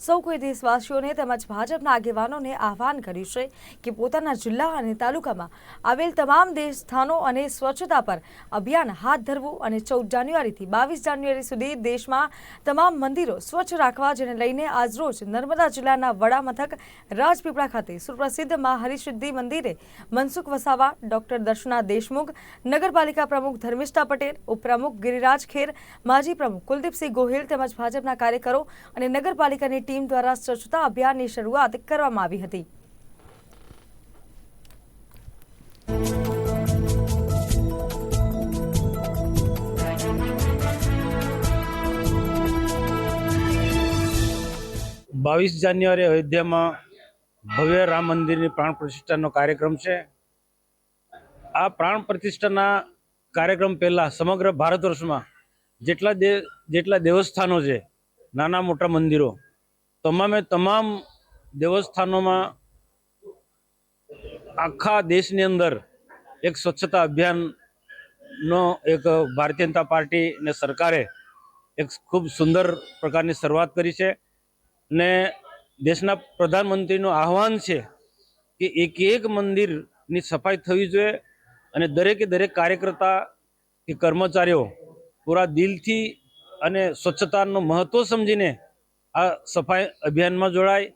સૌ કોઈ દેશવાસીઓને તેમજ ભાજપના આગેવાનોને આહવાન કર્યું છે કે પોતાના જિલ્લા અને તાલુકામાં આવેલ તમામ દેશ સ્થાનો અને સ્વચ્છતા પર અભિયાન હાથ ધરવું અને ચૌદ જાન્યુઆરીથી બાવીસ જાન્યુઆરી સુધી દેશમાં તમામ મંદિરો સ્વચ્છ રાખવા જેને લઈને આજરોજ નર્મદા જિલ્લાના વડા મથક રાજપીપળા ખાતે સુપ્રસિદ્ધ મા હરિસિદ્ધિ મંદિરે મનસુખ વસાવા, ડોક્ટર દર્શના દેશમુખ, નગરપાલિકા પ્રમુખ ધર્મિષ્ઠા પટેલ, ઉપપ્રમુખ ગિરિરાજ ખેર, માજી પ્રમુખ કુલદીપસિંહ ગોહિલ તેમજ ભાજપના કાર્યકરો અને નગરપાલિકાની ટીમ દ્વારા સ્વચ્છતા અભિયાનની શરૂઆત કરવામાં આવી હતી. બાવીસ જાન્યુઆરી અયોધ્યામાં ભવ્ય રામ મંદિરની પ્રાણ પ્રતિષ્ઠાનો કાર્યક્રમ છે. આ પ્રાણ પ્રતિષ્ઠાના કાર્યક્રમ પહેલાં સમગ્ર ભારત વર્ષમાં જેટલા દે, જેટલા દેવસ્થાનો છે, નાના મોટા મંદિરો તમામે તમામ દેવસ્થાનોમાં આખા દેશની અંદર એક સ્વચ્છતા અભિયાનનો એક ભારતીય જનતા પાર્ટી ને સરકારે એક ખૂબ સુંદર પ્રકારની શરૂઆત કરી છે ને દેશના પ્રધાનમંત્રીનું આહવાન છે કે એક એક મંદિરની સફાઈ થવી જોઈએ અને દરેકે દરેક કાર્યકર્તા કે કર્મચારીઓ પૂરા દિલથી અને સ્વચ્છતાનું મહત્ત્વ સમજીને આ સફાઈ અભિયાનમાં જોડાય.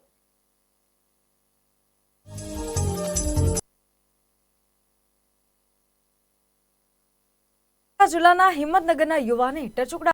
જિલ્લાના હિંમતનગરના યુવાને ટચુકડા